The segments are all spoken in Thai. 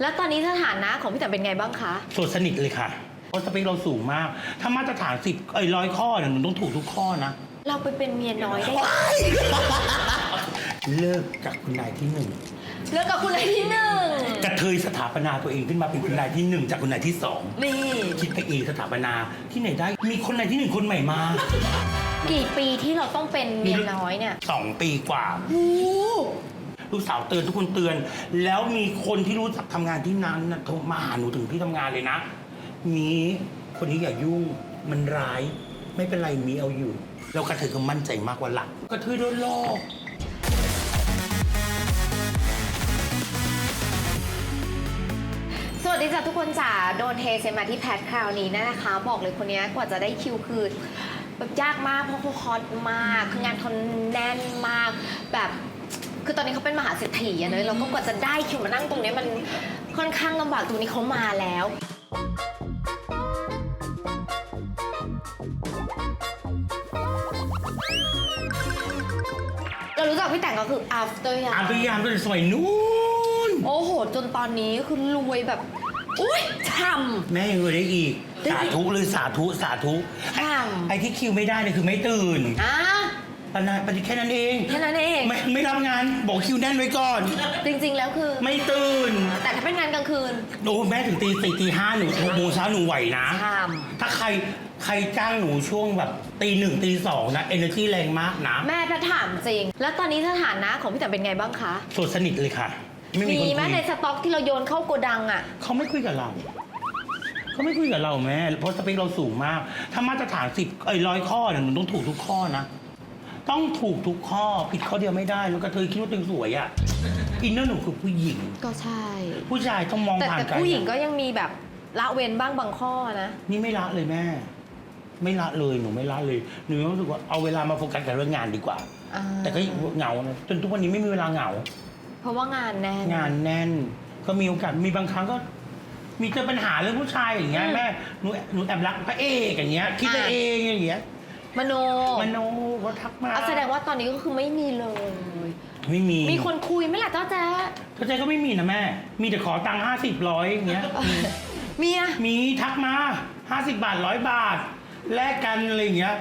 แล้วตอนนี้สถานะของพี่แต่เป็นไงบ้างคะ โสดสนิทเลยค่ะเพราะสเปคเราสูงมาก ถ้ามาตรฐานสิบเอ้ยร้อยข้อเนี่ยหนูต้องถูกทุกข้อนะ เราไปเป็นเมียน้อยได้เลิกจากคุณนายที่หนึ่งเลิกกับคุณเลยที่หนึ่งกระเทยสถาปนาตัวเองขึ้นมาเป็นคุณนายที่หนึ่งจากคุณนายที่สองนี่คิดไปเองสถาปนาที่ไหนได้ มีคนนายที่หนึ่งคนใหม่มากี่ปีที่เราต้องเป็นเมียน้อยเนี่ยสองปีกว่า โอ้ ลูกสาวเตือนทุกคนเตือน แล้วมีคนที่รู้จักทำงานที่นั้นนะโทรมาหาหนูถึงที่ทำงานเลยนะ มีคนนี้อย่ายุ่งมันร้าย ไม่เป็นไรมีเอาอยู่ แล้วกระเทยก็มั่นใจมากว่าหลักกระเทยโดนหลอกสวัสดีจ้ะทุกคนจ๋าโดนเทเซมาที่แพทคราวนี้นะคะ บอกเลยคนนี้กว่าจะได้คิวคือแบบยากมากเพราะเขาฮอตมาก คืองานเขาแน่นมาก แบบ คือตอนนี้เขาเป็นมหาเศรษฐีอะเนอะแล้วก็กว่าจะได้คิวมานั่งตรงเนี้ยมันค่อนข้างลำบากตรงนี้เขามาแล้ว เรารู้จักพี่แต่งก็คือ after ยาอาพยายามตั้งแต่สมัยนู้น โอ้โห จนตอนนี้คือรวยแบบ อุ้ยช่แม่ยังรวยได้อีกได้สาอีกธุเลยสาธุสาธุำช่ไอ้ที่คิวไม่ได้เนี่ยคือไม่ตื่นำอะ ปนายปฏิแค่นั้นเอง แค่นั้นเอง ไม่ไม่รับงานบอกคิวแน่นไว้ก่อน จริงๆ แล้วคือ ไม่ตื่น แต่ถ้าเป็นงานกลางคืน โอ้แม่ถึงตีสี่ตีห้าหนูหกโมงเช้าหนูไหวนะช่ถ้าใครใครจ้างหนูช่วงแบบตีหนึ่งตีสองนะเอเนอร์จีแรงมากนะำแม่แพทถามจริง แล้วตอนนี้สถานะของพี่แต่เป็นไงบ้างคะโสดสนิทเลยค่ะ ไม่มีคนไหมคุในยสต็อกที่เราโยนเข้าโกดังอะ เขาไม่คุยกับเรา เขาไม่คุยกับเราแม่ เพราะสเปคเราสูงมาก ถ้ามาตรฐานสิบเอ้ยร้อยข้อเนี่ยหนูต้องถูกทุกข้อนะ ต้องถูกทุกข้อผิดข้อเดียวไม่ได้แล้วก็เธอคิดว่าตัวเองสวยอะอินเนอร์หนูคือผู้หญิง ก็ใช่ ผู้ชายต้องมองแต่ผ่านแต่ไกลผู้หญิงก็ยังมีแบบละเว้นบ้างบางข้อนะ นี่ไม่ละเลยแม่ ไม่ละเลยหนูไม่ละเลยหนูรู้สึกว่าเอาเวลามาโฟกัสกับเรื่องงานดีกว่า อ่า แต่ก็เหงานะจนทุกวันนี้ไม่มีเวลาเหงา เพราะว่างานแน่น งานแน่นก็มีโอกาสมีบางครั้งก็ มีเจอปัญหาเรื่องผู้ชายอย่างเงี้ยอืมแม่หนูหนูแอบรักพระเอกอย่างเงี้ยคิดไปอะ เองอย่างเงี้ย มโนมันโนเขาทักมาอะแสดงว่าตอนนี้ก็คือไม่มีเลย ไม่มีมีคนคุยไหมล่ะเจ้าแจ๊ะเข้าใจก็ไม่มีนะแม่ มีแต่ขอตังค์ห้าสิบร้อยอย่างเงี้ย เมียมีทักมาห้าสิบาทร้อยบาท แลกกันอะไรอย่างเงี้ย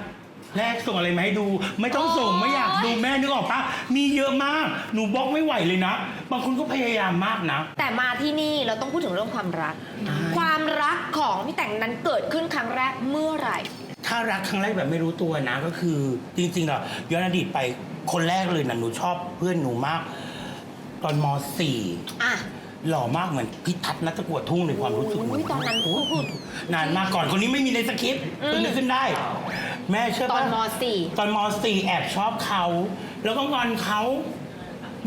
แลกส่งอะไรมาให้ดู ไม่ต้องส่งโอ๊ยไม่อยากดูแม่นึกออกปะมีเยอะมาก หนูบล็อกไม่ไหวเลยนะบางคนก็พยายามมากนะ แต่มาที่นี่เราต้องพูดถึงเรื่องความรักใช่ความรักของพี่แต่งนั้นเกิดขึ้นครั้งแรกเมื่อไหร่ ถ้ารักครั้งแรกแบบไม่รู้ตัวนะก็คือจริงๆเราย้อนอดีตไปคนแรกเลยนะหนูชอบเพื่อนหนูมาก ตอนม .4 อะ หล่อมากเหมือนพิทัศน์นัตะกวดทุ่งในความรู้สึกโอ้ยตอนนั้นโอ้พูดนานมากก่อนคนนี้ไม่มีในสคริปต์อืมเพิ่งนึกขึ้นได้ แม่เชื่อตอนปะมตอนม .4 แอบชอบเขา แล้วก็งอนเขา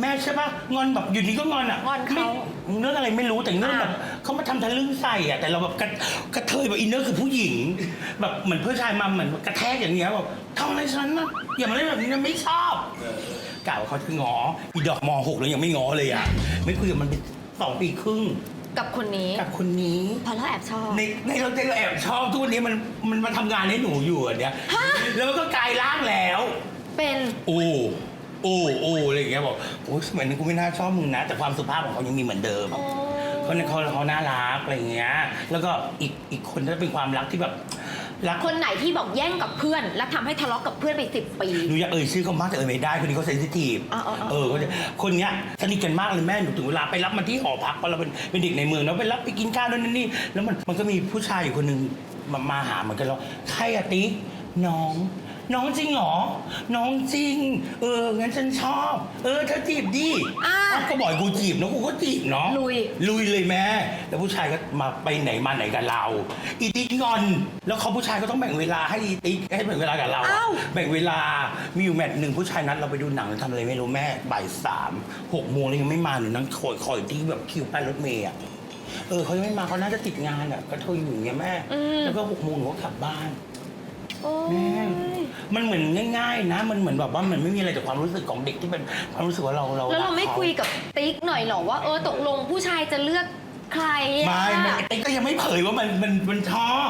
แม่ใช่ปะงอนแบบอยู่ดีก็งอนอะงอนเขา ไม่เรื่องอะไรไม่รู้แต่เรื่องอ่าแบบเขามาทำทะลึ่งใส่อะแต่เราแบบกระกระเทยแบบอินเนอร์คือผู้หญิง แบบเหมือนเพื่อนชายมาเหมือนกระแทกอย่างเงี้ยแบบทำอะไรฉันนะอย่ามาเล่นแบบนี้นะไม่ชอบกล่าวว่าเขาจะงออีดอกม .6 แล้วยังไม่งอเลยอะไม่คุยกับมันเป็นสองปีครึ่งกับคนนี้กับคนนี้ พอเราแอบชอบในในเราใจเราแอบชอบทุกวันนี้มันมันมาทำงานให้หนูอยู่อันเนี้ยฮะแล้วมันก็กลายร่างแล้ว เป็น โอ้โอ้โอ้อะไรอย่างเงี้ยบอกโอ้ยสมัยนั้นกูไม่น่าชอบมึงนะ แต่ความสุภาพของเขายังมีเหมือนเดิมโอ้เขาเขาเขาน่ารักอะไรอย่างเงี้ย แล้วก็อีกอีกคนก็เป็นความรักที่แบบรักคนไหนที่บอกแย่งกับเพื่อน แล้วทำให้ทะเลาะกับเพื่อนไปสิบปี หนูอยากเอ่ยชื่อเขามากแต่เอ่ยไม่ได้คนนี้เขาเซนซิทีฟอ่าๆๆเออเขาจะคนเนี้ยสนิทกันมากเลยแม่หนูถึงเวลาไปรับมันที่หอพักเพราะเราเป็นเป็นเด็กในเมืองแล้วไปรับไปกินข้าวนั่นนนนี่แล้วมันมันก็มีผู้ชายอยู่คนหนึ่งมามาหาเหมือนกันแล้วใครอะติ๊กน้อง น้องจริงเหรอ น้องจริง เออ งั้นฉันชอบ เออเธอจีบดิอ่าเอ้าก็บ่อยกูจีบเนอะกูก็จีบเนาะลุย ลุยเลยแม่แล้วผู้ชายก็มาไปไหนมาไหนกับเรา อีติ๊กงอน แล้วเขาผู้ชายก็ต้องแบ่งเวลาให้อีติ๊กให้แบ่งเวลากับเราอะอ้าว แบ่งเวลา มีอยู่แมตช์หนึ่งผู้ชายนัดเราไปดูหนังทำอะไรไม่รู้แม่บ่ายสามหกโมงแล้วยังไม่มาหนูนั่งคอยคอยที่แบบคิวป้ายรถเมย์อะเออเขายังไม่มาเขาน่าจะติดงานอะก็เธออยู่อย่างเงี้ยแม่อืมแล้วก็หกโมงหนูก็กลับบ้าน โอ้แม่ ย มันเหมือนง่ายๆนะ มันเหมือนแบบว่ามันไม่มีอะไรแต่ความรู้สึกของเด็กที่เป็นความรู้สึกว่าเราเราแล้วเรากไม่ขคุยกับติ๊กหน่อยเหรอว่าเออตกลงผู้ชายจะเลือกใครอะไม่ไม่ไอ้ก็ยังไม่เผยว่ามันมันมันชอบ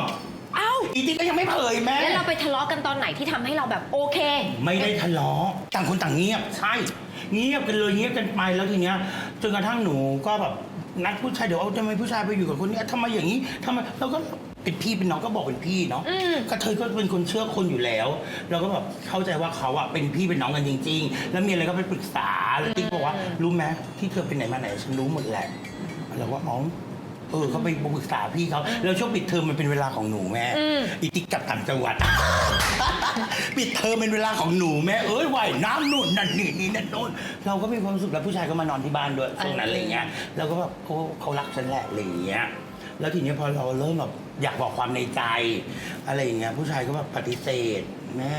เอ้าอีติ๊กก็ยังไม่เผยแม่ แล้วเราไปทะเลาะกันตอนไหนที่ทำให้เราแบบโอเค ไม่ได้ทะเลาะต่างคนต่างเงียบ ใช่ เงียบกันเลยเงียบกันไปแล้วทีเนี้ยจนกระทั่งหนูก็แบบนัดผู้ชายเดี๋ยวเอาทำไมผู้ชายไปอยู่กับคนนี้ทำไมอย่างนี้ทำไมเราก็ เป็นพี่เป็นน้องก็บอกเป็นพี่เนาะอืม กระเทยก็เป็นคนเชื่อคนอยู่แล้ว เราก็แบบเข้าใจว่าเขาอะเป็นพี่เป็นน้องกันจริง ๆ แล้วมีอะไรก็ไปปรึกษาแล้วติ๊กบอกว่ารู้ไหมที่เธอเป็นไหนมาไหนฉันรู้หมดแหละเราก็อ๋อเออเขาไปปรึกษาพี่เขาแล้วช่วงปิดเทอมมันเป็นเวลาของหนูแม่อืมอีติ๊กกลับต่างจังหวัด ปิดเทอมเป็นเวลาของหนูแม่เอ้ยว่ายน้ำนู่นนั่นนี่นี่นั่นโน่นเราก็มีความสุขแล้วผู้ชายก็มานอนที่บ้านด้วยช่วงนั้นอะไรเงี้ยเราก็แบบโอ้เขารักฉันแหละอะไรอย่างเงี้ย แล้วทีเนี้ยพอเราเริ่มแบบ อยากบอกความในใจ อะไรอย่างเงี้ยผู้ชายก็แบบปฏิเสธ แม่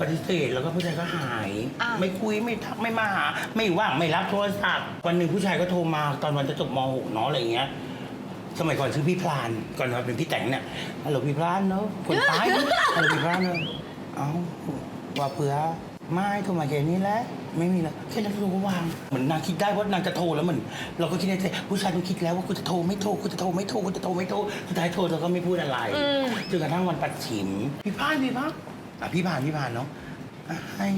ปฏิเสธแล้วก็ผู้ชายก็หาย อะ ไม่คุยไม่ทักไม่มาหา ไม่ว่างไม่รับโทรศัพท์วันหนึ่งผู้ชายก็โทรมาตอนวันจะจบม .6 เนาะอะไรอย่างเงี้ย สมัยก่อนชื่อพี่พลานก่อนมาเป็นพี่แต่งเนี่ยฮัลโหลพี่พลานเนาะคนตายเนอะฮัลโหลพี่พลานเนาะเอ้าว่าเผื่อ ไม่โทรมาแค่นี้แหละไม่มีแล้วแค่นั้นเราก็วางเหมือนนางคิดได้ว่านางจะโทรแล้วเหมือนเราก็คิดในใจผู้ชายต้องคิดแล้วว่ากูจะโทรไม่โทรกูจะโทรไม่โทรกูจะโทรไม่โทรสุดท้ายโทรเราก็ไม่พูดอะไรอืมจนกระทั่งวันปัดฉิมพี่พานพี่พักอะพี่พานพี่พานเนาะอะให้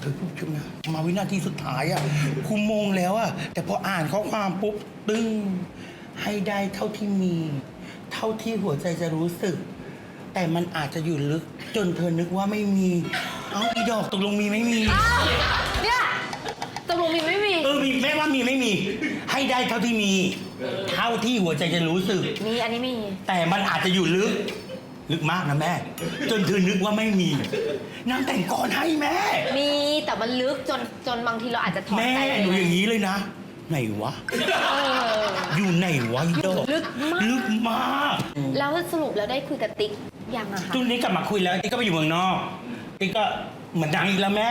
เธอพูดชุบนะมาวินาทีสุดท้ายอะคุมโมงแล้วอะแต่พออ่านข้อความปุ๊บตึ้งให้ได้เท่าที่มี เท่าที่หัวใจจะรู้สึก แต่มันอาจจะอยู่ลึกจนเธอนึกว่าไม่มีเอ้าอีดอกตกลงมีไม่มี อ้าวเนี่ยตกลงมีไม่มี เออมีแม่ว่ามีไม่มี ให้ได้เท่าที่มี เท่าที่หัวใจจะรู้สึก มีอันนี้มี แต่มันอาจจะอยู่ลึก ลึกมากนะแม่ จนเธอนึกว่าไม่มีนางแต่งก่อนให้แม่ มีแต่มันลึกจนจนบางทีเราอาจจะถอดแม่ใจหนูอย่างนี้เลยนะ ไหนวะ เออ อยู่ไหนวะอีดอกลึกมาก ลึกมาก แล้วสรุปแล้วได้คุยกับติ๊กยังอะคะ จุนนี้กลับมาคุยแล้วติ๊กก็ไปอยู่เมืองนอก ติ๊กก็เหมือนนางอีกแล้วแม่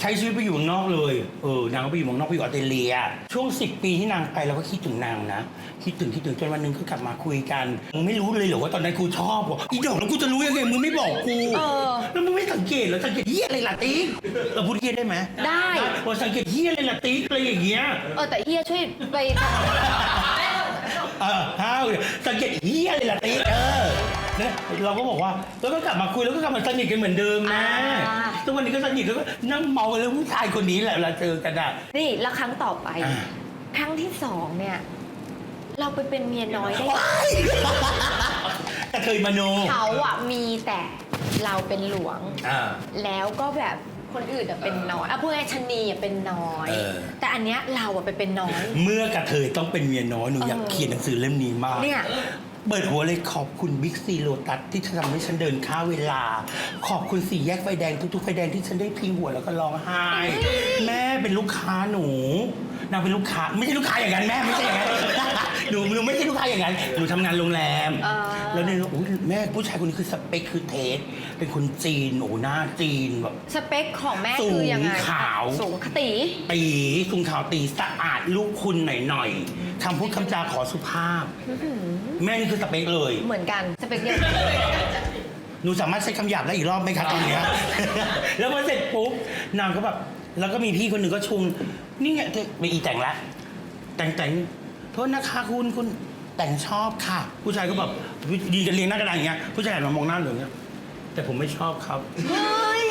ใช้ชีวิตไปอยู่เมืองนอกเลย เออนางก็ไปอยู่เมืองนอกไปอยู่ออสเตรเลีย ช่วงสิปีที่นางไปเราก็คิดถึงนางนะ คิดถึงคิดถึงจนวันหนึ่งก็กลับมาคุยกันมึงไม่รู้เลยเหรอว่าตอนนั้นกูชอบวะอีดอกแล้วกูจะรู้ยังไงมึงไม่บอกกูเออ แล้วมึงไม่สังเกตเหรอสังเกตเฮียอะไรล่ะติ๊กเราพูดเฮียได้ไหมได้ ว่าสังเกตเฮียอะไรล่ะติ๊กอะไรอย่างเงี้ย เออแต่เฮียช่วยไป เออห้าวสังเกตเฮียอะไรล่ะติ๊ก เออเนี่ยเราก็บอกว่าแล้วก็กลับมาคุยแล้วก็กลับมาสนิทกันเหมือนเดิมนะอ่า ทุกวันนี้ก็สนิทแล้วก็นั่งเมากันเรื่องผู้ชายคนนี้แหละเวลาเจอกันอะ นี่แล้วครั้งต่อไป อ่า ครั้งที่สองเนี่ย เราไปเป็นเมียน้อยได้กระเทยมโนเขาอะมีแต่เราเป็นหลวง อ่า แล้วก็แบบคนอื่นอะเป็นน้อยอะพูดง่ายๆชะนีอะเป็นน้อย เออ แต่อันเนี้ยเราอะไปเป็นน้อย เมื่อกระเทยต้องเป็นเมียน้อยหนูอยากเออเขียนหนังสือเล่มนี้มาก เนี่ย เปิดหัวเลยขอบคุณบิ๊กซีโลตัสที่ทำให้ฉันเดินค่าเวลา ขอบคุณสี่แยกไฟแดงทุกๆไฟแดงที่ฉันได้พิงหัวแล้วก็ร้องไห้ แม่เป็นลูกค้าหนู นางเป็นลูกค้าไม่ใช่ลูกค้าอย่างนั้นแม่ไม่ใช่อย่างนั้นหนูหนูไม่ใช่ลูกค้าอย่างนั้นหนูทำงานโรงแรมอ่าแล้วเนี่ยโอ้ยแม่ผู้ชายคนนี้คือสเปคคือเทสเป็นคนจีนโอ้หน้าจีนแบบ สเปคของแม่สูงคือยังไงขาว สูงคติตีคุงขาวตีสะอาดลูกคุณหน่อยๆคำพูดคำจาขอสุภาพ แม่นี่คือสเปคเลย เหมือนกันสเปคเดียวกันหนูสามารถใช้คำหยาบได้อีกรอบไหมคะตอนเนี้ย แล้วพอเสร็จปุ๊บนางก็แบบ แล้วก็มีพี่คนหนึ่งก็ชงนี่ไงเธอไปอีแต่งละแต่งแต่งโทษนะคะคุณคุณแต่งชอบค่ะ ผู้ชายก็แบบยืนกันเรียงหน้ากระดานอย่างเงี้ยผู้ชายหันมามองหน้าหนูอย่างเงี้ยแต่ผมไม่ชอบครับเฮ้ย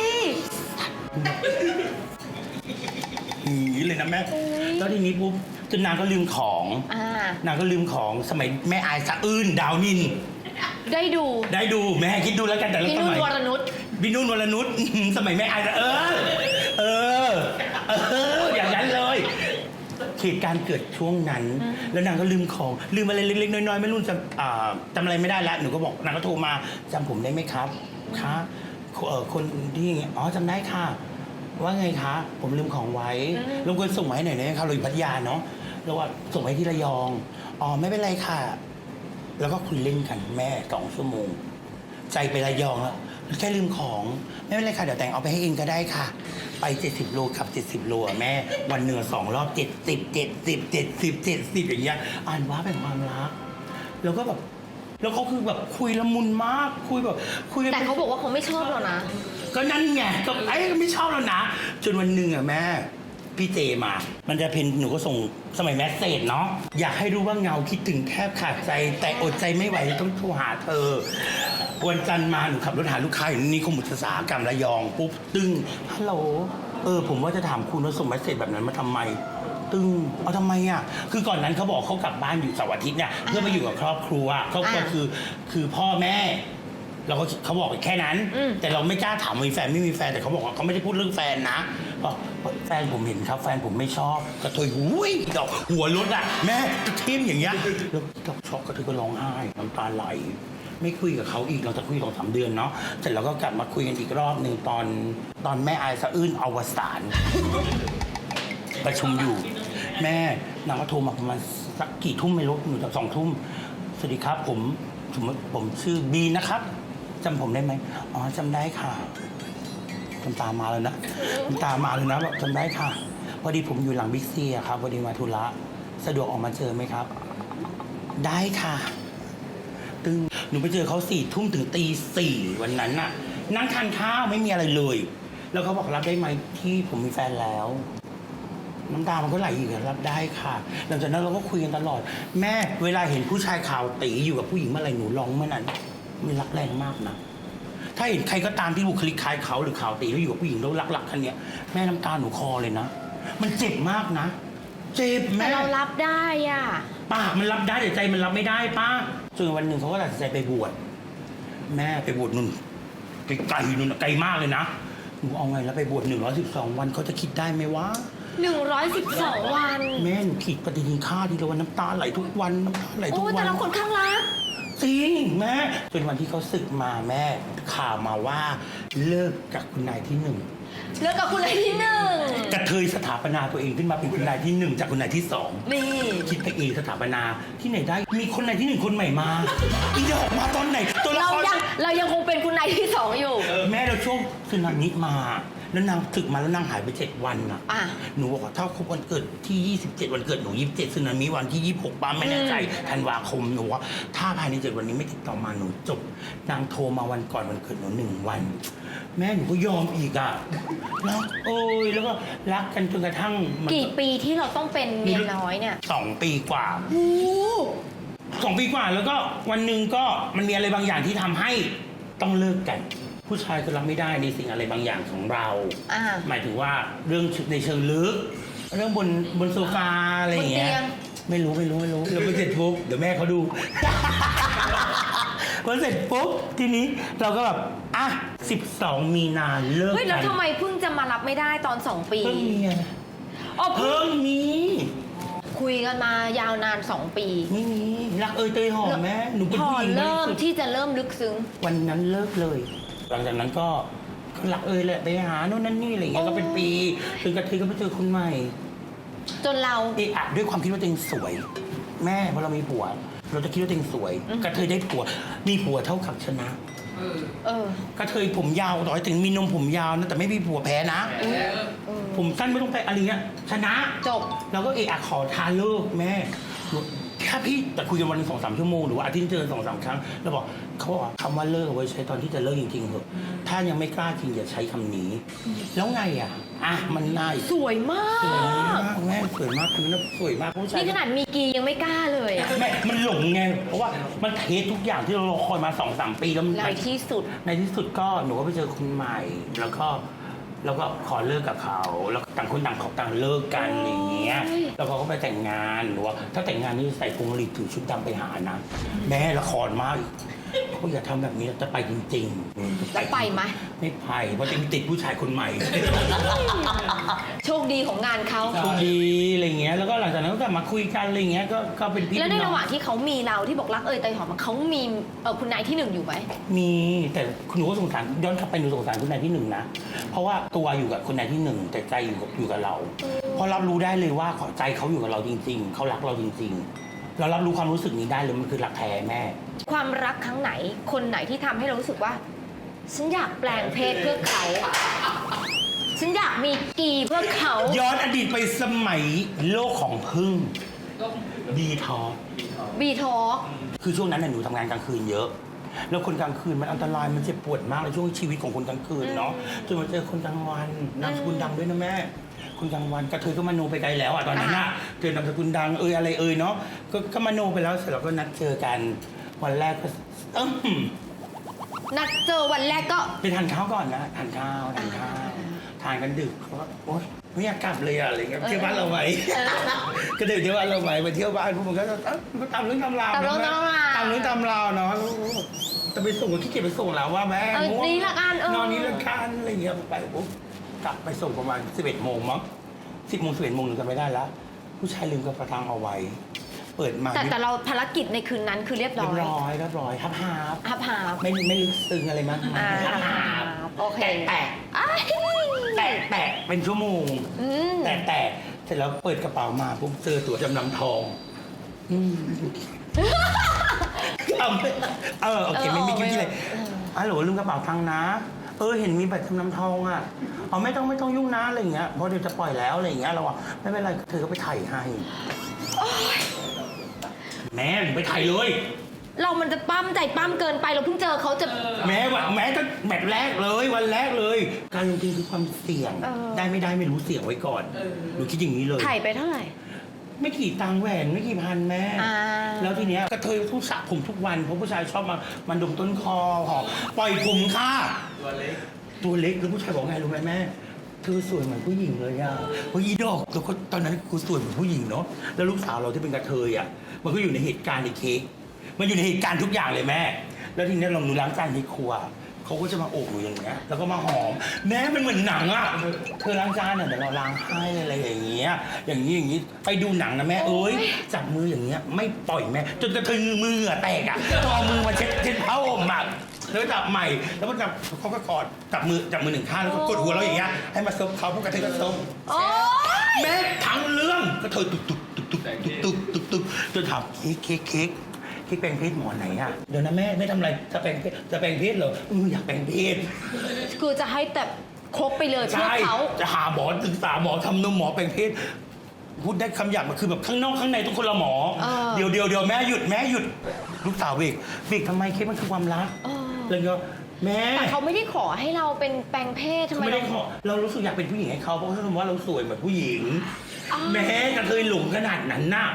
อย่างนี้เลยนะแม่แล้วทีนี้ปุ๊บจนนางก็ลืมของอ่านางก็ลืมของสมัยแม่อายสะอื้นดาวนิน ได้ดู ได้ดูแม่คิดดูแล้วกันแต่ละพี่สนุ่นมัยวรนุชพี่นุ่นวรนุชสมัยแม่อายนะเออเออ เออ อย่างนั้นเลย เหตุการณ์เกิดช่วงนั้น แล้วนางก็ลืมของลืมอะไรเล็กๆน้อยๆไม่รู้จะอ่าจำอะไรไม่ได้แล้วหนูก็บอกนางก็โทรมาจำผมได้ไหมครับคะเออคนที่อ๋อจำได้ค่ะ ว่าไงคะ ผมลืมของไว้รบกวนส่งมาให้หน่อยนะครับเราอยู่พัทยาเนาะแล้วว่าส่งไปที่ระยองอ๋อไม่เป็นไรค่ะ แล้วก็คุยเล่นกันแม่สองชั่วโมง ใจไประยองแล้วแค่ลืมของ ไม่เป็นไรค่ะ เดี๋ยวแต่งเอาไปให้เองก็ได้ค่ะ ไป 70 โลครับ 70 โลอะแม่ วันหนึ่งอะสองรอบ 70 70 70 70 อย่างเงี้ยอ่านว่าเป็นความรัก แล้วก็แบบ แล้วเขาคือแบบคุยละมุนมาก คุยแบบ คุยกันแต่เขาบอกว่าเขาไม่ชอบเรานะ ก็นั่นไงก็ไอ้ไม่ชอบแล้วนะ จนวันหนึ่งอะแม่ พี่เจมา มันจะเพนหนูก็ส่งสมัยแมสเซจเนาะอยากให้รู้ว่าเงาคิดถึงแทบขาดใจ แต่อดใจไม่ไหวต้องโทรหาเธอ วันจันทร์มาหนูขับรถหาลูกค้าอยู่นี่คมอุตสาหกรรมระยองปุ๊บตึ้งฮัลโหลเออผมว่าจะถามคุณว่าส่งแมสเซจแบบนั้นมาทำไม ตึงเอาทำไมอะคือก่อนนั้นเขาบอกเขากลับบ้านอยู่เสาร์อาทิตย์เนี่ยเพื่อมาอยู่กับครอบครัวครอบครัวอ่าคือคือพ่อแม่ เราก็เขาบอกแค่นั้น อืม แต่เราไม่กล้าถามว่ามีแฟนไม่มีแฟนแต่เขาบอกว่าเขาไม่ได้พูดเรื่องแฟนนะบอกแฟนผมเห็นครับ แฟนผมไม่ชอบกระเทยหุยดอกหัวรถอะแม่กระทิมอย่างเงี้ยแล้วดอกช็อกกระเทยก็ร้องไห้น้ำตาไหล ไม่คุยกับเขาอีกเราจะคุยสองสามเดือนเนาะเสร็จแล้วก็กลับมาคุยกันอีกรอบหนึ่งตอนตอนแม่อายสะอื้นอวสาน ประชุมอยู่ แม่นางก็โทรมาประมาณสักกี่ทุ่มไม่รู้หนูจะสองทุ่มสวัสดีครับ ผมสมมติผมชื่อบีนะครับจำผมได้ไหมอ๋อจำได้ค่ะจำตามมาเลยนะจำตามมาเลยนะบอกจำได้ค่ะพอดีผมอยู่หลังบิ๊กซีอะครับพอดีมาธุระสะดวกออกมาเจอไหมครับ ได้ค่ะ หนูไปเจอเขาสี่ทุ่มถึงตีสี่วันนั้นน่ะ นั่งทานข้าวไม่มีอะไรเลย แล้วเขาบอกรับได้ไหมที่ผมมีแฟนแล้ว น้ำตามันก็ไหลอีกอะรับได้ค่ะ หลังจากนั้นเราก็คุยกันตลอด แม่เวลาเห็นผู้ชายข่าวตีอยู่กับผู้หญิงเมื่อไหรหนูร้องเมื่อนั้นมันรักแรงมากนะถ้าเห็นใครก็ตามที่บุคลิกคล้ายเขาหรือข่าวตีแล้วอยู่กับผู้หญิงแล้วรักๆกันเนี่ยแม่น้ำตาหนูคอเลยนะมันเจ็บมากนะ เจ็บแต่แม่ เรารับได้อะ ปากมันรับได้แต่ใจมันรับไม่ได้ป้า จนวันหนึ่งเขาก็ตัดสินใจไปบวชแม่ไปบวชนุ่นไปไกลนุ่นไกลมากเลยนะหนูเอาไงแล้วไปบวชหนึ่งร้อยสิบสองวันเขาจะคิดได้ไหมวะ112 วัน แม่หนูขีดปฏิทินค่าทีละวันน้ำตาไหลทุกวันน้ำตาไหลทุโอ้กยวัแต่นเราคนข้างรัก จริงแม่จนวันที่เขาศึกมาแม่ข่าวมาว่าเลิกกับคุณนายที่หนึ่ง เลือกกับคุณเลยที่หนึ่งกระเทยสถาปนาตัวเองขึ้นมาเป็นคุณนายที่หนึ่งจากคุณนายที่สองนี่ คิดไปเองสถาปนาที่ไหนได้ มีคนไหนที่หนึ่งคนใหม่มาอีดอกมาตอนไหนตัวละเราครยังเรายังคงเป็นคุณนายที่สองอยู่ แม่เราช่วงสึนามิมา แล้วนางถึกมาแล้วนางหายไปเจ็ดวันน่ะ อะ หนูบอกว่าถ้าครบวันเกิดที่ 27 วันเกิดหนู 27สึนามิวันที่ 26ป้าไม่แน่ใจธันวาคมหนูว่าถ้าภายในเจ็ดวันนี้ไม่ติดต่อมาหนูจบนางโทรมาวันก่อนวันเกิดหนูหนึ่งวัน แม่หนูก็ยอมอีกอะรักโอ้ยแล้วก็รักกันจนกระทั่งมันกี่ปีที่เราต้องเป็นเมียน้อยเนี่ยสองปีกว่าโอ้สองปีกว่าแล้วก็วันหนึ่งก็มันมีอะไรบางอย่างที่ทำให้ต้องเลิกกัน ผู้ชายก็รับไม่ได้ในสิ่งอะไรบางอย่างของเรา อ่า หมายถึงว่าเรื่องในเชิงลึก เรื่องบนบนโซฟาอะไรอย่างเงี้บนเตียยง ไม่รู้ไม่รู้ไม่รู้เราไปเสร็จปุ๊บเดี๋ยวแม่เขาดู พอเสร็จปุ๊บทีนี้เราก็แบบอะ12 มีนาเลิกเฮ้ย แล้วกันทำไมเพิ่งจะมารับไม่ได้ตอนสองปี เพิ่งมีไงอ๋อเพิ่เพิ่งงมีคุยกันมายาวนานสองปีไม่มีรักเอยเตยหอมแม่หนูเป็นพอผู้หญิงบเริ่มสุทธิ์ที่จะเริ่มลึกซึ้ง วันนั้นเลิกเลย หลังจากนั้นก็ก็รักเอยแหละไปหาโน่นนั่นนี่อะไรอย่างเงี้ยโอ้ก็เป็นปีจนกระทั่งก็ไปเจอคนใหม่ จนเรา เอะอะด้วยความคิดว่าตัวเองสวย แม่พอเรามีผัว เราจะคิดว่าตัวเองสวยอืม กระเทยได้ผัวมีผัวเท่ากับชนะเออกระเทยผมยาวต่อให้ถึงมีนมผมยาวนะแต่ไม่มีผัวแพ้นะ เออผมสั้นไม่ต้องไปอะไรเงี้ยชนะ จบ เราก็เอะอะขอทาเลิกแม่ ถ้าพี่แต่คุยกันวันหนึงสองสามชั่วโมงหรือว่าอาทิตย์เจอสองสามครั้ง แล้วบอกเขาบอกว่าคำว่าเลิกเอาไว้ใช้ตอนที่จะเลิกจริงๆเถอะถ้ายังไม่กล้าจริงอย่าใช้คำนี้ แล้วไงอะอะมันน่าสวยมาสวยก มากแม่สวยมากคือนะสวยมากผู้ชาย นี่ขนาดมีกียังไม่กล้าเลยอะแม่มันหลงไง เพราะว่ามันเทสทุกอย่างที่เรารอคอยมาสองสามปีแล้วมัน ในที่สุด ในที่สุดก็หนูก็ไปเจอคนใหม่ แล้วก็ แล้วก็ขอเลิกกับเขา แล้วต่างคนต่างขอต่างเลิกกันอะไรอย่างเงี้ยโอ้ยแล้วเขาก็ไปแต่งงานหรือว่าถ้าแต่งงานนี่ใส่พวงหลีดถือชุดดำไปหานะแม่ละครมากเขาอย่าทำแบบนี้จะไปจริงๆแล้วไปไหมไม่ไปเพราะจะติดผู้ชายคนใหม่ โชคดีของงานเขาโชคดี มาคุยกันอะไรเงี้ยก็ก็เป็นพี่แล้วในเป็นน้ระอง หว่างที่เขามีเราที่บอกรักเอยเตยหอมเขามีเออคุณนายที่หนึ่งอยู่ไหม มีแต่คุณหนูก็สงสารย้อนกลับไปหนูสงสารคุณนายที่หนึ่งนะเพราะว่าตัวอยู่กับคุณนายที่หนึ่งแต่ใจอยู่กับอยู่กับเราเพราะรับรู้ได้เลยว่าใจเขาอยู่กับเราจริง ๆเขารักเราจริง ๆ เรารับรู้ความรู้สึกนี้ได้เลยมันคือรักแท้แม่ ความรักครั้งไหน คนไหนที่ทำให้เรารู้สึกว่า ฉันอยากแปลงเพศเพื่อเขา ฉันอยากมีกีเพื่อเขา ย้อนอดีตไปสมัยโลกของพึ่งดีทอบีทอคือช่วงนั้นน่ะหนูทำงานกลางคืนเยอะ แล้วคนกลางคืนมันอันตรายมันเจ็บปวดมากในช่วงชีวิตของคนกลางคืนเนาะจนมาเจอคนกลางวันนามสกุลดังด้วยนะแม่ คนกลางวันกระเทยก็มาโนไปไกลแล้วอะตอนนั้นน่ะเจอนามสกุลดังเอยอะไรเอยเนาะก็ก็มาโนไปแล้วเสร็จแล้วก็นัดเจอกันวันแรกก็เอิ่มนัดเจอวันแรกก็ ไปทานข้าวก่อนนะทานข้าวทานข้าว ทานกันดึกเขาก็โอ๊ยไม่อยากกลับเลยอะอะไรเงี้ยเที่ยวบ้านเราไหมก็เดี๋ยวเที่ยวบ้านเราไหมไปเที่ยวบ้านพวกมันก็เอ้ามันก็ตามเรื่องตามราวตามเรื่องนะตามราวตามเรื่องตามราวเนาะแต่ไปส่งก็ขี้เกียจไปส่งแล้วว่าแม่เออง่วง นี่ละกันเออนอนนี้ละกันอะไรเงี้ยไปปุ๊บกลับไปส่งประมาณ 11โมงมั้ง10โมง11โมงหนูจำไม่ได้ละผู้ชายลืมกระเป๋าตังค์เอาไว้ เปิดมาแต่แต่เราภารกิจในคืนนั้นคือเรียบเรีร้ยอบยร้อยเรียบร้อยฮับฮับฮับหาบไม่ไม่ลึกซึ้งอะไรมากมายอ่าฮับฮับโอเคแตะอ้ายแตะแตะเป็นชั่วโมงอืมแต่แต่เสร็จแล้วเปิดกระเป๋ามาปุ๊บเจอตั๋วจำนำทองอืมจำไม่เออโอเคไม่มีคิดที่เลยอ๋อหรือว่าลืมกระเป๋าตังค์นะ เออเห็นมีบัตรจำนำทองอะอ๋อไม่ต้องไม่ต้องยุ่งนะอะไรอย่างเงี้ยเพราะเดี๋ยวจะปล่อยแล้วอะไรอย่างเงี้ยเราอะไม่เป็นไรเธอก็ไปถ่ายให้ แม่หนูไปถ่ายเลย เรามันจะปั้มใจปั้มเกินไปเราเพิ่งเจอเขาจะ แม้ว่าแม้ก็แบบแรกเลยวันแรกเลย การลงทุนคือความเสี่ยง เออ ได้ไม่ได้ไม่รู้เสี่ยงไว้ก่อนหนูคิดอย่างนี้เลย ถ่ายไปเท่าไหร่ ไม่กี่ตังค์แหวนไม่กี่พันแม่ อ่า แล้วทีเนี้ยกระเทยต้องสระผมทุกวันเพราะผู้ชายชอบมามันดมต้นคอหอมปล่อยผมค่ะตัวเล็กตัวเล็กแล้วผู้ชายบอกไงรู้ไหมแม่เธอสวยเหมือนผู้หญิงเลยอะเพราะยีดอกแล้วก็ตอนนั้นกูสวยเหมือนผู้หญิงเนาะแล้วลูกสาวเราที่เป็นกระเทยอะ มันก็อยู่ในเหตุการณ์ในเค้กมันอยู่ในเหตุการณ์ทุกอย่างเลยแม่ แล้วทีเนี้ยเราหนูล้างจานในครัวเขาก็จะมาโอบหนูอย่างเงี้ยแล้วก็มาหอม แม่มันเหมือนหนังอะเธอล้างจานเนี่ยเดี๋ยวเราล้างให้อะไรอย่างเงี้ย อย่างนี้อย่างนี้ไปดูหนังนะแม่เอ้ยจับมืออย่างเงี้ยไม่ปล่อยแม่จนกระเทยมืออะแตกอะต้องเอามือมาเช็ดเช็ดผ้าห่มอะแล้วจับใหม่ แล้วก็จับเขาก็กอดจับมือจับมือหนึ่งข้างแล้วก็กดหัวเราอย่างเงี้ยให้มาซบเขาพวกกระเทยก็ซบโอ้ยแม่ทั้งเรื่องก็เธอตุกตุก ตุกตุกตุกตุกตุกตุกจนถามเค้กเค้กเค้กเค้กแปลงเพศหมอไหนอะเดี๋ยวนะแม่ไม่ทำอะไรจะแปลงเพศจะแปลงเพศเหรออืออยากแปลงเพศคือจะให้แต่ครบไปเลยเพื่อใช่เขา จะหาหมอศึกษาหมอทำนมหมอแปลงเพศพูดได้คำหยาบมันคือแบบข้างนอกข้างในต้องคนละหมอ เออ เดี๋ยวเดี๋ยวเดี๋ยวแม่หยุดแม่หยุดลูกสาวเบรกเบรกทำไมเค้กมันคือความรักเออแล้วก็แม่ แต่เขาไม่ได้ขอให้เราเป็นแปลงเพศทำเขาไมไม่ได้เราขอเรารู้สึกอยากเป็นผู้หญิงให้เขาเพราะเขาชมว่าเราสวยเหมือนผู้หญิงอ้าว แม้กระเทยหลงขนาดนั้นน่ะ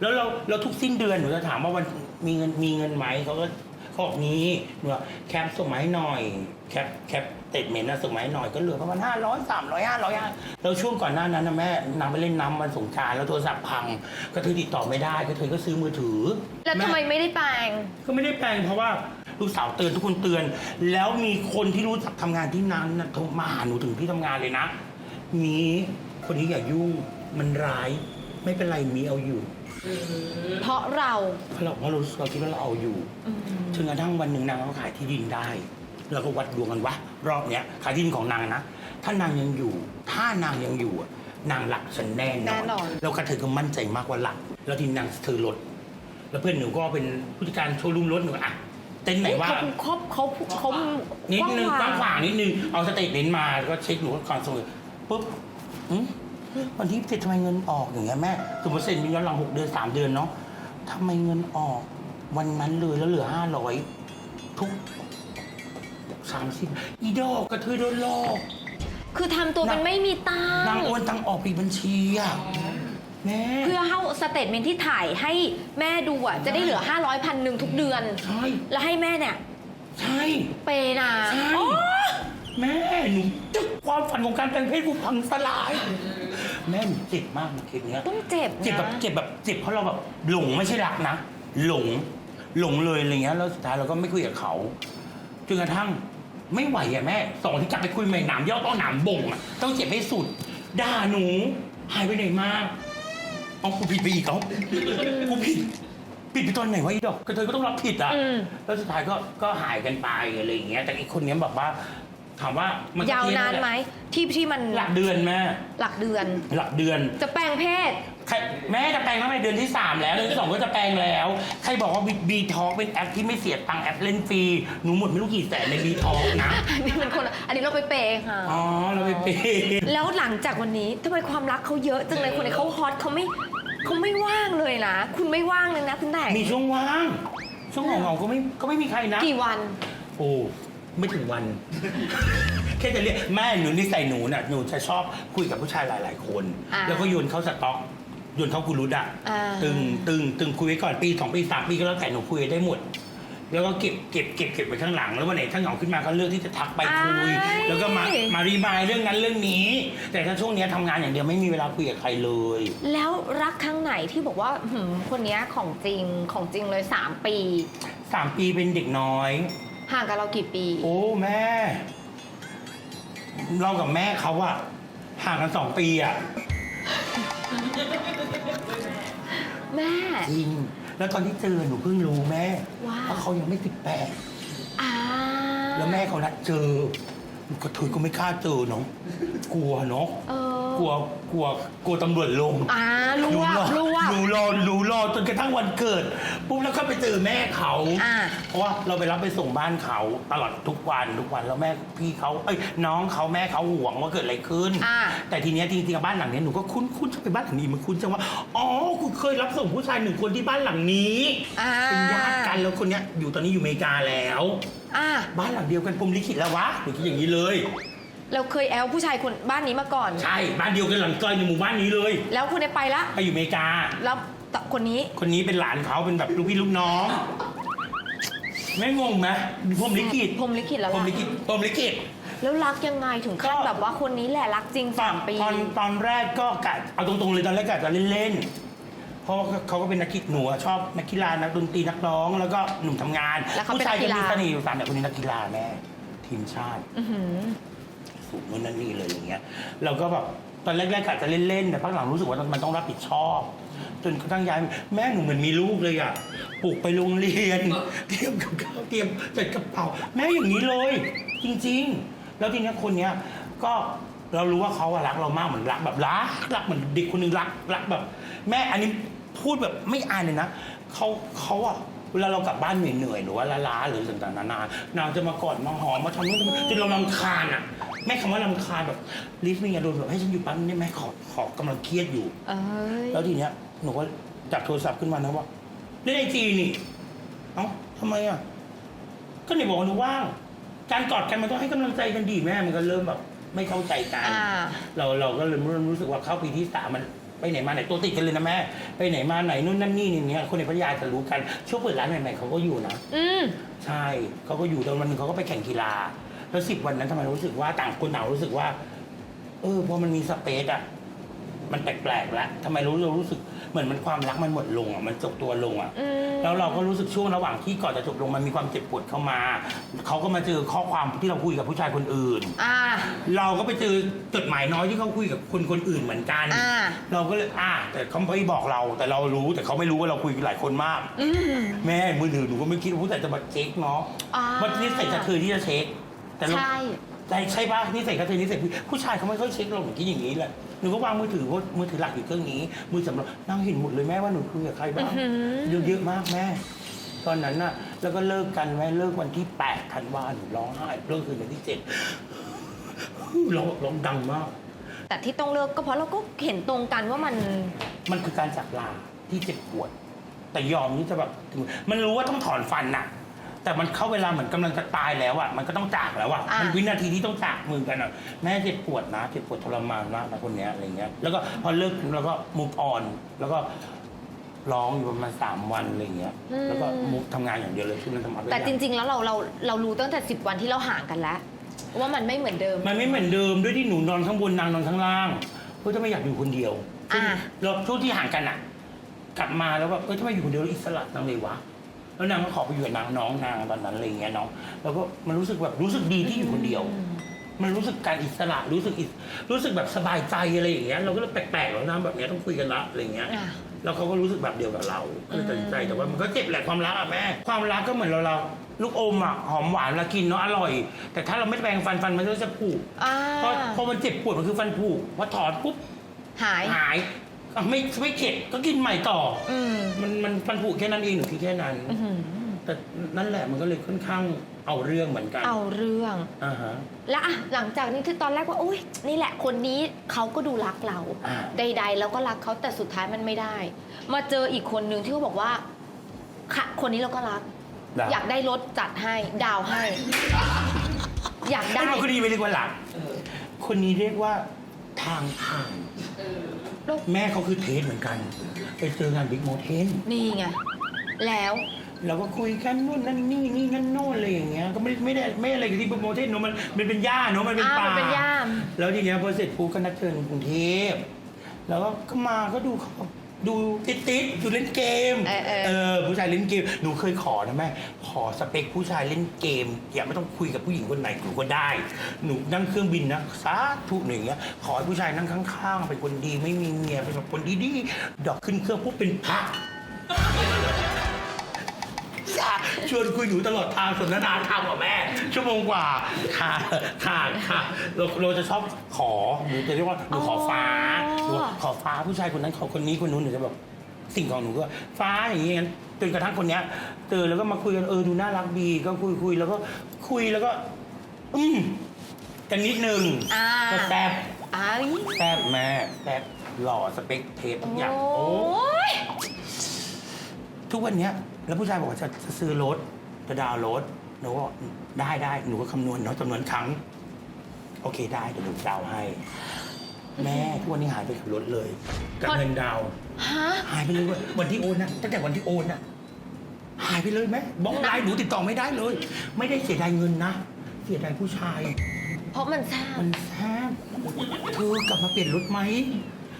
แล้วเราเราทุกสิ้นเดือนหนูจะถามว่าวันมีเงินมีเงินไหมเขาก็เขาบอกนี้หนูว่าแคปส่งมาให้หน่อยแคปแคปเตดเมนต์นะส่งมาให้หน่อยก็เหลือประมาณห้าร้อยสามร้อยห้าร้อยแล้วช่วงก่อนหน้านั้นนะแม่นางไปเล่นน้ำวันสงกรารแล้วโทรศัพท์พังกระเทยติดต่อไม่ได้กระเทยก็ซื้อมือถือแล้วทำไมไม่ได้แปลง ก็ไม่ได้แปลงเพราะว่าลูกสาวเตือนทุกคนเตือน แล้วมีคนที่รู้จักทำงานที่นั้นนะโทรมาหาหนูถึงที่ทำงานเลยนะมีคนนี้อย่ายุ่ง มันร้ายไม่เป็นไรมีเอาอยู่ เพราะเราเพราะเราเพราะเราเราคิดว่าเราเอาอยู่อืมจนกระทั่งวันหนึ่งนางก็ขายที่ดินได้เราก็วัดดวงกันว่ารอบเนี้ยขายที่ดินของนางนะถ้านางยังอยู่ ถ้านางยังอยู่อะนางหลักฉันแน่นแน่อนนอน แล้วกระเธอก็มั่นใจมากว่าหลัก แล้วทีนี้นางเธอรถแล้วเพื่อนหนูก็เป็นผู้จัดการโชว์รูมรถหนูอะเต้นไหนว่า เขาเขาเขาเขานิดนึงกว้างขขววางนิดนึงเอาสเตทเมนต์มาแล้วก็เช็คหนูก่อนส่งปุ๊บอืม วันที่สิทำไมเงินออกอย่างเงี้ยแม่สมมติเซ็นย้อนหลังหกเดือนสามเดือนเนาะทำไมเงินออกวันนั้นเลยแล้วเหลือห้าร้อยทุกสามสิบอีดอกกระเทยโดนหลอก คือทำตัวเป็นไม่มีตังนางค์โอนตังออกปีบัญชีอะแม่เพื่อเข้าสเตทเมนต์ที่ถ่ายให้แม่ดูอะ จะได้เหลือ 500พันหนึ่งทุกเดือน ใช่แล้วให้แม่เนี่ย ใช่ เปย์นะใช่ โอ้แม่หนูจะความฝันของการแปลงเพศกูพังสลาย แม่หนูเจ็บมากในคลิปเนี้ยต้องเจ็บนะเจ็บแบบเจ็บแบบเจ็บเพราะเราแบบหลงไม่ใช่รักนะหลงหลงเลยอะไรเงี้ยแล้วสุดท้ายเราก็ไม่คุยกับเขาจนกระทั่งไม่ไหวอะแม่สองที่กลับไปคุยใหม่หนามย่อต้องหนามบ่งอะต้องเจ็บให้สุดด่าหนูหายไปไหนมาเอากูผิดไปอีกเขากูผิดผิดไปตอนไหนวะอีดอกก็เธอก็ต้องรับผิดอะอืม แล้วสุดท้ายก็ก็หายกันไปอะไรอย่างเงี้ย แต่อีกคนเนี้ยแบบว่า ถามว่ามันก็ยาวนานไหมที่ที่มันหลักเดือนแม่หลักเดือน หลักเดือน จะแปลงเพศใครแม่จะแปลงตั้งแต่เดือนที่ 3 แล้วเดือนที่สองก็จะแปลงแล้ว ใครบอกว่าบีทอเป็นแอปที่ไม่เสียตังค์แอปเล่นฟรีหนูหมดไม่รู้กี่แสนในบีทอนะอันนี้มันคนละอันนี้เราไปเปย์ค่ะอ๋อเราไปเปย์แล้วหลังจากวันนี้ทำไมความรักเขาเยอะจังเลยคนนี้เขาฮอตเขาไม่เขาไม่ว่างเลยนะ คุณไม่ว่างเลยนะคุณแต่งมีช่วงว่าง ช่วงเหงาๆก็ไม่ก็ไม่มีใครนะ กี่วัน โอ้ ไม่ถึงวัน แค่จะเรียกแม่หนูนิสัยหนูน่ะหนูจะชอบคุยกับผู้ชายหลาย ๆ คน อ่าแล้วก็โยนเข้าสต็อกโยนเข้ากูรุดอะอ่า ตึงตึงตึงคุยไว้ก่อนปีสองปีสามปีก็แล้วแต่หนูคุยได้หมด แล้วก็เก็บเก็บเก็บเก็บไปข้างหลังแล้ววันไหนถ้าเหงาขึ้นมาก็เลือกที่จะทักไปคุย อ้าย แล้วก็มามารีมายเรื่องนั้นเรื่องนี้ แต่ถ้าช่วงเนี้ยทำงานอย่างเดียวไม่มีเวลาคุยกับใครเลย แล้วรักครั้งไหนที่บอกว่าหืมคนเนี้ยของจริงของจริงเลย 3 ปี สามปีเป็นเด็กน้อย ห่างกับเรากี่ปี โอ้แม่ เรากับแม่เขาอะห่างกันสองปีอะแม่ จริง แล้วตอนที่เจอหนูเพิ่งรู้แม่ว่า ว่าเขายังไม่สิบแปดอ่าแล้วแม่เขานัดเจอก็ถุยก็ไม่กล้าเจอเนาะกลัวเนาะ เออ กลัวกลัวกลัวตำรวจลงอ่ารู้หนูว่ารอรู้ว่าหนูรอหนูรอจนกระทั่งวันเกิดปุ๊บแล้วก็ไปเจอแม่เขาอ่า เพราะว่าเราไปรับไปส่งบ้านเขาตลอดทุกวันทุกวันแล้วแม่พี่เขาเอ้ยน้องเขาแม่เขาห่วงว่าเกิดอะไรขึ้น อ่า แต่ทีเนี้ยจริงๆอะบ้านหลังเนี้ยหนูก็คุ้นคุ้นจะไปบ้านหลังนี้มันคุ้นจังว่าอ๋อคุณเคยรับส่งผู้ชายหนึ่งคนที่บ้านหลังนี้อ่า เป็นญาติกันแล้วคนเนี้ยอยู่ตอนนี้อยู่อเมริกาแล้ว อ่า บ้านหลังเดียวกันพรหมลิขิตแล้ววะหนูคิดอย่างนี้เลย เราเคยแอลผู้ชายคนบ้านนี้มาก่อน ใช่บ้านเดียวกันหลังซอยในหมู่บ้านนี้เลยแล้วคนนี้ไปละ ไปอยู่อเมริกา แล้วคนนี้คนนี้เป็นหลานเขาเป็นแบบลูกพี่ลูกน้อง ไม่งงไหมพรหมลิขิตพรหมลิขิตแล้วพรหมล่ะลิขิตพรหมลิขิต แล้วรักยังไงถึงขั้นก็ แบบว่าคนนี้แหละรักจริงตอสานมปี ตอนตอนแรกก็กะเอาตรงๆเลยตอนแรกกะจะเล่นๆเพราะว่าเขาก็เป็นนักกีฬาหนูอะชอบนักกีฬานักดนตรีนักร้อง แล้วก็หนุ่มทำงานแล้วเขาเป็นผู้ชายนักกีจะฬา มีเสน่ห์อยู่ตามแบบคนนี้นักกีฬาแม่ทีมชาติ อื้อหือ สูงนู่นนั่นนี่เลยอย่างเงี้ยเราก็แบบตอนแรกๆกะจะเล่นๆแต่พักหลังรู้สึกว่ามันต้องรับผิดชอบ จนกระทั่งย้ายแม่หนูเหมือนมีลูกเลยอะปลูกไปโรงเรียนเตรียมกับข้าวเตรียมจัดกระเป๋าแม่อย่างนี้เลย จริง ๆ แล้วทีเนี้ยคนเนี้ยก็เรารู้ว่าเขาอะรักเรามากเหมือนรักแบบรักรักเหมือนเด็กคนหนึงรักรักแบบ แม่อันนี้พูดแบบไม่อายเลยนะเขาเขาอะ เวลาเรากลับบ้านเหนื่อยๆหรือว่าล้าๆหรือต่างๆนานานางจะมากอดมาหอมมาทำนู่นทำนี่จนเราลำคาญอะแม่คำว่าลำคาญแบบลิฟต์นี่ไงโดนแบบให้ฉันอยู่แปั๊บนี่แม่ขอขอกำลังเครียดอยู่ เอ้ยแล้วทีเนี้ยหนูก็จับโทรศัพท์ขึ้นมานะว่าเล่นไอจีนี่ เอ้าทำไมอะ ก็ไหนบอกว่าหนูว่างการกอดกันมันต้องให้กำลังใจกันดีแม่มันก็เริ่มแบบ ไม่เข้าใจกัน อ่า เราเราก็เลยเริ่มรู้สึกว่าเข้าปีที่สามมัน ไปไหนมาไหนตัวติดกันเลยนะแม่ ไปไหนมาไหนนู่นนั่นนี่อย่างเงี้ยคนในพัทยาจะรู้กันช่วงเปิดร้านใหม่ๆเขาก็อยู่นะ อืม ใช่เขาก็อยู่แต่วันหนึงเขาก็ไปแข่งกีฬา แล้วสิบวันนั้นทำไมรู้สึกว่าต่างคนต่างรู้สึกว่า เออพอมันมีสเปซอะมันแปลกๆแล้วทำไมรู้เรารู้สึก เหมือนมันความรักมันหมดลงอะมันจบตัวลงอะอืม แล้วเราก็รู้สึกช่วงระหว่างที่ก่อนจะจบลงมันมีความเจ็บปวดเข้ามา เขาก็มาเจอข้อความที่เราคุยกับผู้ชายคนอื่น อ่า เราก็ไปเจอจดหมายน้อยที่เขาคุยกับคนคนอื่นเหมือนกัน อ่า เราก็เลยอ่าแต่เขาไม่บอกเราแต่เรารู้แต่เขาไม่รู้ว่าเราคุยกับหลายคนมาก อืม แม่มือถือหนูก็ไม่คิดว่าผู้ชายจะมาเช็คเนาะอ่ามันนี่ใส่กระเทยที่จะเช็คแต่เราใช่ ใช่ใช่ปะนี่ใส่กระเทยนี่ใส่ผู้ผู้ชายเขาไม่ค่อยเช็คเราหนูคิดอย่างนี้แหละ หนูก็วางมือถือเพราะมือถือหลักอยู่เครื่องนี้ มือสำรองนั่งเห็นหมดเลยแม่ว่าหนูคุยกับใครบ้างอื้อหือเยอะเยอะมากแม่ ตอนนั้นน่ะ แล้วก็เลิกกันแม่เลิกวันที่แปดธันวาหนูร้องไห้เลิกคืนวันที่เจ็ดร้องร้องดังมาก แต่ที่ต้องเลิกก็เพราะเราก็เห็นตรงกันว่ามัน มันคือการจากลาที่เจ็บปวด แต่ยอมที่จะแบบถึงมันรู้ว่าต้องถอนฟันน่ะ แต่มันเข้าเวลาเหมือนกำลังจะตายแล้วอะมันก็ต้องจากแล้วอะอะ มันวินาทีที่ต้องจากมือกันอะแม่เจ็บปวดนะเจ็บปวดทรมานมากนะคนเนี้ยอะไรเงี้ยแล้วก็พอเลิกแล้วก็มุกออนแล้วก็ร้องอยู่ประมาณสามวันอะไรเงี้ยแล้วก็มุกทำงานอย่างเดียวเลยช่วงนั้นทำอะไรแต่จริง ๆ แล้วเราเราเรารู้ตั้งแต่สิบวันที่เราห่างกันแล้ว ว่ามันไม่เหมือนเดิม มันไม่เหมือนเดิมด้วยที่หนูนอนข้างบนนางนอนข้างล่างเพราะจะไม่อยากอยู่คนเดียวอะแล้วช่วงที่ห่างกันอะ กลับมาแล้วแบบเออทำไมอยู่คนเดียวแล้วอิสระจังเลยวะ แล้วนางก็ขอไปอยู่กับนางน้องนางตอนนั้นอะไรอย่างเงี้ยน้องแล้วก็มันรู้สึกแบบรู้สึกดีที่อยู่คนเดียว มันรู้สึกการอิสระรู้สึกอิสรู้สึกแบบสบายใจอะไรอย่างเงี้ยเราก็เลยแปลกๆแล้วนะแบบเนี้ยต้องคุยกันละอะไรอย่างเงี้ย อะ แล้วเขาก็รู้สึกแบบเดียวกับเราก็เลยตัดสินใจแต่ว่ามันก็เจ็บแหละความรักอะแม่ ความรักก็เหมือนเราเราลูกอมอะหอมหวานเวลากินเนาะอร่อย แต่ถ้าเราไม่แปรงฟันฟันมันก็จะผุอ่าเพราะพอมันเจ็บปวดมันคือฟันผุพอถอนปุ๊บหาย หาย อะไม่ไม่เข็ดก็กินใหม่ต่ออืมมันมันฟันผุแค่นั้นเองหนูคิดแค่นั้น อื้อหือแต่นั่นแหละมันก็เลยค่อนข้างเอาเรื่องเหมือนกันเอาเรื่อง อ่าฮะ แล้วอะหลังจากนี้ที่ตอนแรกว่าอุ้ยนี่แหละคนนี้เขาก็ดูรักเรา อ่า ใด ๆ แล้วก็รักเขาแต่สุดท้ายมันไม่ได้ มาเจออีกคนนึงที่เขาบอกว่าค่ะคนนี้เราก็รัก ได้อยากได้รถจัดให้ดาวให้ อยากได้ไม่คนนี้ไม่เรียกว่าหลักคนนี้เรียกว่าทางผ่าน แม่เขาคือเทสเหมือนกัน ไปเจองานบิ๊กโมเทนนี่ไง แล้วเราก็คุยกันนู่นนั่นนี่นี่นั่นโน่นอะไรอย่างเงี้ย ก็ไม่ไม่ได้ไม่อะไรกับที่โปรโมชั่นเนอะมันมันเป็นหญ้าเนอะมันเป็นอ่าป่า มันเป็นหญ้าแล้วทีเนี้ยพอเสร็จปุ๊บก็นัดเจอในกรุงเทพ แล้วก็ก็มาก็ดูเขา ดูติดติดๆดูเล่นเกมเออเออเออผู้ชายเล่นเกมหนูเคยขอนะแม่ขอสเปคผู้ชายเล่นเกม อย่าไม่ต้องคุยกับผู้หญิงคนไหนหนูก็ได้ หนูนั่งเครื่องบินนะสาธุหนึ่างเงี้ยขอให้ผู้ชายนั่งข้างๆเป็นคนดีไม่มีเมียเป็นแบบคนดีๆดอกขึ้นเครื่องปุ๊บเป็นพระาชวนคุยหนูตลอดทางสนทนาธรรมกับแม่ ชั่วโมงกว่าค่ะค่ะค่ะเราเราจะชอบขอหนูจะเรียกว่าหนูขอฟ้าหนูขอฟ้าผู้ชายคนนั้นขอคนนี้คนนู้นหนูจะแบบสิ่งของหนูก็ฟ้าอย่างนี้งั้นจนกระทั่งคนเนี้ยเจอแล้วก็มาคุยกันเออดูน่ารักดีก็คุยคุยแล้วก็คุยแล้วก็ อืมกันนิดนึงอ่าก็แซ่บอ้าวแซ่บแม่แซ่บหล่อสเปคเทปทุกอย่างโอ้ยทุกวันเนี้ย แล้วผู้ชายบอกว่าจะจะซื้อรถจะดาวน์รถหนูก็บอกได้ได้หนูก็คำนวณเนาะจำนวนครั้ง โอเคได้เดี๋ยวหนูดาวน์ให้ แม่ทุกวันนี้หายไปกับรถเลยกับเงินดาวน์ฮะ หายไปเลยเว้ยวันที่โอนนะตั้งแต่วันที่โอนนะหายไปเลยแม่บล็อกไลน์หนูติดต่อไม่ได้เลย ไม่ได้เสียดายเงินนะเสียดายผู้ชาย เพราะมันแซ่บมันแซ่บเธอกลับมาเปลี่ยนรถไหม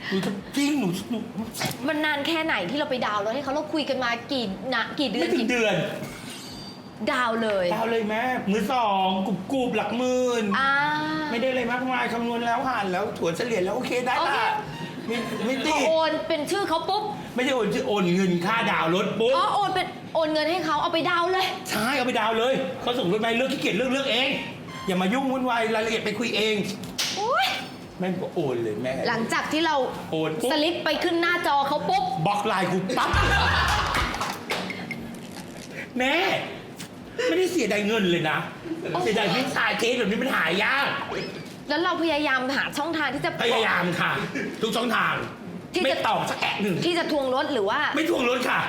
หนูจะจริงหนูหนูมันนานแค่ไหนที่เราไปดาวน์รถให้เขาเราคุยกันมากี่นะกี่เดือไม่นถึกี่งเดือนดาวน์เลยดาวเลยแม่มือสองกรุบกรุบหลักหมื่น อ่า ไม่ได้อะไรมากมายคำนวณแล้วหารแล้วถั่วเฉลี่ยแล้วโอเคได้โอเค ละไม่ไม่พติอดโอนเป็นชื่อเขาปุ๊บไม่ใช่โอนโอนเงินค่าดาวน์รถปุ๊บอ๋อโอนเป็นโอนเงินให้เขาเอาไปดาวน์เลย ใช่เอาไปดาวน์เลยเขาส่งรถไปเลือกขี้เกียจเลือกเลือกเอง อย่ามายุ่งวุ่นวายรายละเอียดไปคุยเองโอ้ย แม่งก็โอนเลยแม่ หลังจากที่เราโอนปุ๊บ สลิปไปขึ้นหน้าจอเขาปุ๊บ บล็อกไลน์กูปั๊บ แม่ ไม่ได้เสียดายเงินเลยนะ โอ้โห เสียดายที่สายเคสแบบนี้มันหายาก แล้วเราพยายามหาช่องทางที่จะพยายามค่ะ ทุกช่องทาง ที่จะไม่ตอบสักแอะหนึ่ง ที่จะทวงรถหรือว่า ไม่ทวงรถค่ะ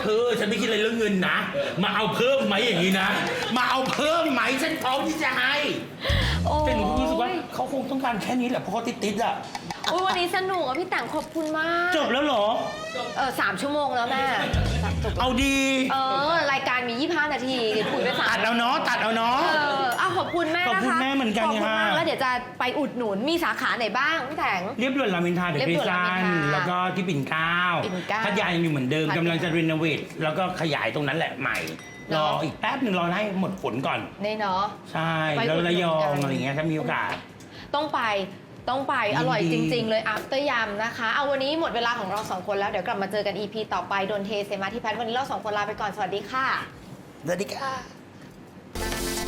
เธอฉันไม่คิดอะไรเรื่องเงินนะ มาเอาเพิ่มไหมอย่างนี้นะ มาเอาเพิ่มไหมฉันพร้อมที่จะให้ โอ้แต่หนูก็รู้สึกว่ายเขาคงต้องการแค่นี้แหละเพราะเขาติดติดๆอะโอ้ยวันนี้สนุกอะพี่แต่งขอบคุณมากจบแล้วเหรอ เออสามชั่วโมงแล้วแม่จบแล้วเอาดีเออ รายการมี 25 นาทีเดี๋ยวคุยไปสาตัมดเอาเนาะตัดเอาเนาะ เอออ้าวขอบคุณแม่นะคะขอบคุณแม่เหมือนกันขอบคุณมากค่ะ แล้วเดี๋ยวจะไปอุดหนุนมีสาขาไหนบ้างพี่แต่ง เรียบด่วนรามอินทราเดอะเรียบคริด่สวนตัรามอินนทราแล้วก็ที่ปิ่นเกล้าปิ่นเกล้าพัทยายังอยู่เหมือนเดิมพัทยา กำลังจะรีโนเวทแล้วก็ขยายตรงนั้นแหละใหม่เน รอะออีกแป๊บหนึ่งรอให้หมดฝนก่อน นี่เนาะ ใช่ไปแล้วอุดหนุนระยองกัน อะไรอย่างเงี้ยถ้ามีโอกาส ต้องไปต้องไปยินดีอร่อยจริง ๆ เลย after ยำนะคะ เอาวันนี้หมดเวลาของเราสองคนแล้วเดี๋ยวกลับมาเจอกัน EP ต่อไปโดนเทเซมาที่แพทย์วันนี้เราสองคนลาไปก่อนสวัสดีค่ะ สวัสดีค่ะ